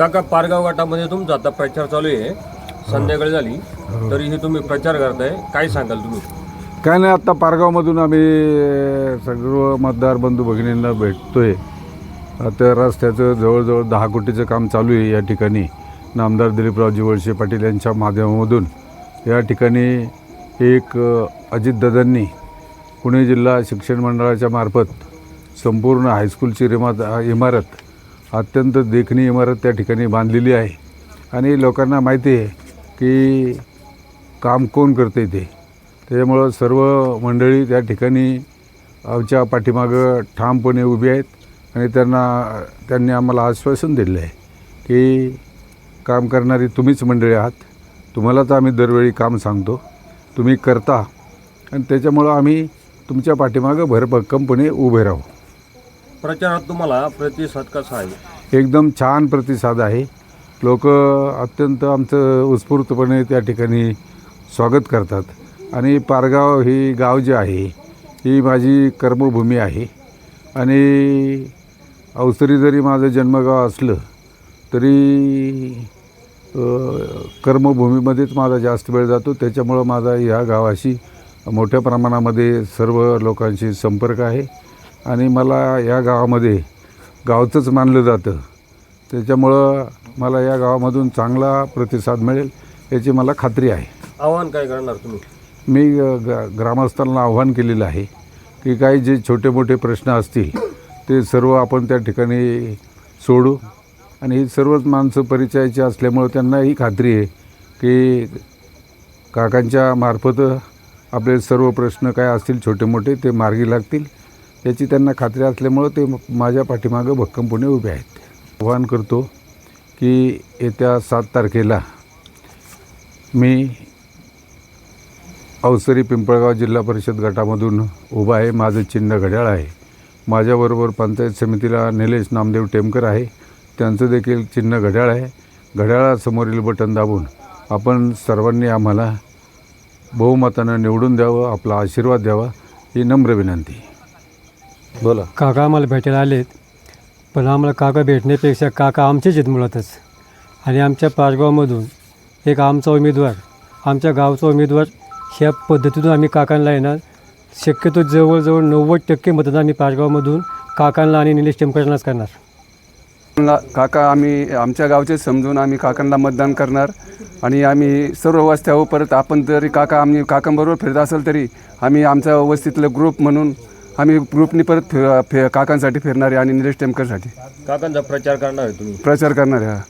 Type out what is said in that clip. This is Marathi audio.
काका पारगाव गटामध्ये तुमचा आता प्रचार चालू आहे. संध्याकाळी झाली. तरीही तुम्ही प्रचार करताय. काय सांगाल तुम्ही? काय नाही आत्ता पारगावमधून आम्ही सर्व मतदार बंधू भगिनींना भेटतोय. त्या रस्त्याचं जवळजवळ दहा कोटीचं काम चालू आहे या ठिकाणी. नामदार दिलीपरावजी वळसे पाटील यांच्या माध्यमामधून. या ठिकाणी एक अजित अजितदादांनी पुणे जिल्हा शिक्षण मंडळाच्या मार्फत संपूर्ण हायस्कूलची रिमात इमारत अत्यंत देखणी इमारत त्या ठिकाणी बांधलेली आहे. आणि लोकांना माहिती आहे की काम कोण करते ते. त्याच्यामुळं सर्व मंडळी त्या ठिकाणी आमच्या पाठीमागं ठामपणे उभी आहेत आणि त्यांना त्यांनी आम्हाला आश्वासन दिलं आहे की काम करणारी तुम्हीच मंडळी आहात. तुम्हाला तर आम्ही दरवेळी काम सांगतो. तुम्ही करता. आणि त्याच्यामुळं आम्ही तुमच्या पाठीमागं भरभक्कमपणे उभे राहू. प्रचारात तुम्हाला प्रतिसाद कसा आहे? एकदम छान प्रतिसाद आहे. लोक अत्यंत आमचं उत्स्फूर्तपणे त्या ठिकाणी स्वागत करतात. आणि पारगाव ही गाव जे आहे ही माझी कर्मभूमी आहे. आणि अवसरी जरी माझं जन्मगाव असलं तरी अ, कर्मभूमीमध्येच माझा जास्त वेळ जातो. त्याच्यामुळं माझा ह्या गावाशी मोठ्या प्रमाणामध्ये सर्व लोकांशी संपर्क आहे. आणि मला या गावामध्ये गावचंच मानलं जातं. त्याच्यामुळं मला या गावामधून चांगला प्रतिसाद मिळेल याची मला खात्री आहे. आव्हान काय करणार तुम्ही? मी ग ग्रामस्थांना आव्हान केलेलं आहे की काही जे छोटे मोठे प्रश्न असतील ते सर्व आपण त्या ठिकाणी सोडू. आणि ही सर्वच माणसं परिचयाची असल्यामुळं त्यांना ही खात्री आहे की काकांच्या मार्फत आपले सर्व प्रश्न काय असतील छोटे मोठे ते मार्गी लागतील. याची त्यांना खात्री असल्यामुळं ते माझ्या पाठीमागं भक्कमपणे उभे आहेत. आव्हान करतो की येत्या सात तारखेला मी अवसरी पिंपळगाव जिल्हा परिषद गटामधून उभा आहे. माझं चिन्ह घड्याळ आहे. माझ्याबरोबर पंचायत समितीला निलेश नामदेव टेमकर आहे. त्यांचं देखील चिन्ह घड्याळ आहे. घड्याळासमोरील बटन दाबून आपण सर्वांनी आम्हाला बहुमतानं निवडून द्यावं आपला आशीर्वाद द्यावा ही नम्र विनंती. बोला. काका आम्हाला भेटायला आलेत पण आम्हाला काका भेटण्यापेक्षा काका आमचेच आहेत मुळातच. आणि आमच्या पाचगावमधून एक आमचा उमेदवार आमच्या गावचा उमेदवार ह्या पद्धतीतून आम्ही काकांना येणार. शक्यतो जवळजवळ नव्वद टक्के मतदान आम्ही पाचगावमधून काकांना आणि निलेश टेमकरांनाच करणार. काका आम्ही आमच्या गावचे समजून आम्ही काकांना मतदान करणार. आणि आम्ही सर्व वस्त्यावर परत आपण जरी काका आम्ही काकांबरोबर फिरत असेल तरी आम्ही आमच्या वस्तीतलं ग्रुप म्हणून आम्ही ग्रुपनी परत फिर फि काकांसाठी फिरणार आहे आणि निलेश टेमकरसाठी. काकांचा प्रचार करणार आहे तुम्ही? प्रचार करणार आहे हा.